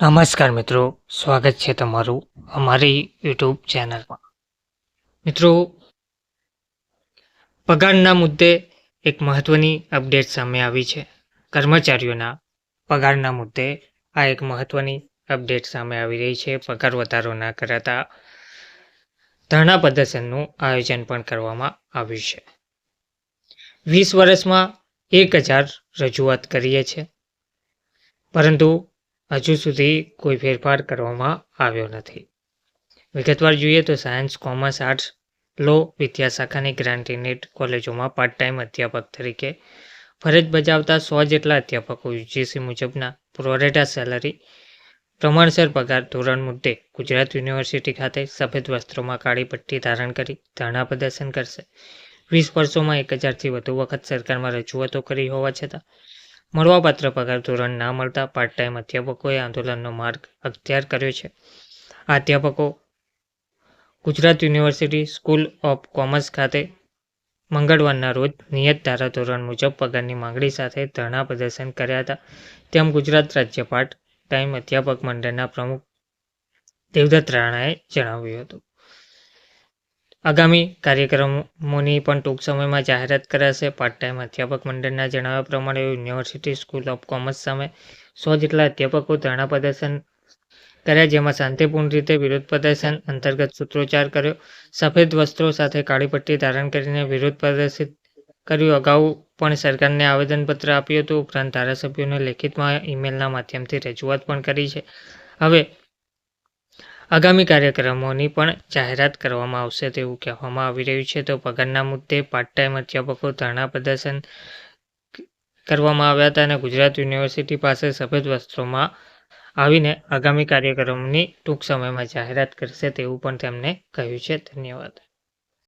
નમસ્કાર મિત્રો, સ્વાગત છે તમારું અમારી યુટ્યુબ ચેનલમાં. મિત્રો, પગારના મુદ્દે એક મહત્વની અપડેટ સામે આવી છે. કર્મચારીઓના પગારના મુદ્દે આ એક મહત્વની અપડેટ સામે આવી રહી છે. પગાર વધારો ના કરાતા ધરણા પ્રદર્શનનું આયોજન પણ કરવામાં આવ્યું છે. વીસ વર્ષમાં એક હજાર રજૂઆત કરીએ છીએ. પરંતુ હજુ સુધી કોઈ ફેરફાર કરવામાં આવ્યો નથી. વિગતવાર જોઈએ તો સાયન્સ, કોમર્સ, આર્ટ્સ, લો, વિદ્યાશાખાની ગ્રાન્ટીનેટ કોલેજોમાં પાર્ટ ટાઈમ અધ્યાપક તરીકે ફરજ બજાવતા સો જેટલા અધ્યાપકો યુજીસી મુજબના પ્રોરેટા સેલરી પ્રમાણસર પગાર ધોરણ મુદ્દે ગુજરાત યુનિવર્સિટી ખાતે સફેદ વસ્ત્રોમાં કાળી પટ્ટી ધારણ કરી ધરણા પ્રદર્શન કરશે. વીસ વર્ષોમાં એક હજારથી વધુ વખત સરકારમાં રજૂઆતો કરી હોવા છતાં મળવાપાત્ર પગાર ધોરણ ના મળતા પાર્ટ ટાઈમ અધ્યાપકોએ આંદોલનનો માર્ગ અખ્તિયાર કર્યો છે. આ અધ્યાપકો Gujarat university school of commerce ખાતે મંગળવારના રોજ નિયત ધારાધોરણ મુજબ પગારની માંગણી સાથે ધરણા પ્રદર્શન કર્યા હતા. તેમ ગુજરાત રાજ્ય પાર્ટ ટાઈમ અધ્યાપક મંડળના પ્રમુખ દેવદત્ત રાણાએ જણાવ્યું હતું. આગામી કાર્યક્રમોની પણ ટૂંક સમયમાં જાહેરાત કરાશે. પાર્ટ ટાઈમ અધ્યાપક મંડળના જણાવ્યા પ્રમાણે યુનિવર્સિટી સ્કૂલ ઓફ કોમર્સ સામે સો જેટલા અધ્યાપકો ધરણા પ્રદર્શન કર્યા, જેમાં શાંતિપૂર્ણ રીતે વિરોધ પ્રદર્શન અંતર્ગત સૂત્રોચ્ચાર કર્યો. સફેદ વસ્ત્રો સાથે કાળી પટ્ટી ધારણ કરીને વિરોધ પ્રદર્શિત કર્યું. અગાઉ પણ સરકારને આવેદનપત્ર આપ્યું હતું. ઉપરાંત ધારાસભ્યોને લેખિતમાં ઈમેલના માધ્યમથી રજૂઆત પણ કરી છે. હવે આગામી કાર્યક્રમોની પણ જાહેરાત કરવામાં આવશે તેવું કહેવામાં આવી રહ્યું છે. તો પગારના મુદ્દે પાર્ટ ટાઈમ અધ્યાપકો ધરણા પ્રદર્શન કરવામાં આવ્યા હતા અને ગુજરાત યુનિવર્સિટી પાસે સફેદ વસ્ત્રોમાં આવીને આગામી કાર્યક્રમની ટૂંક સમયમાં જાહેરાત કરશે તેવું પણ તેમણે કહ્યું છે. ધન્યવાદ.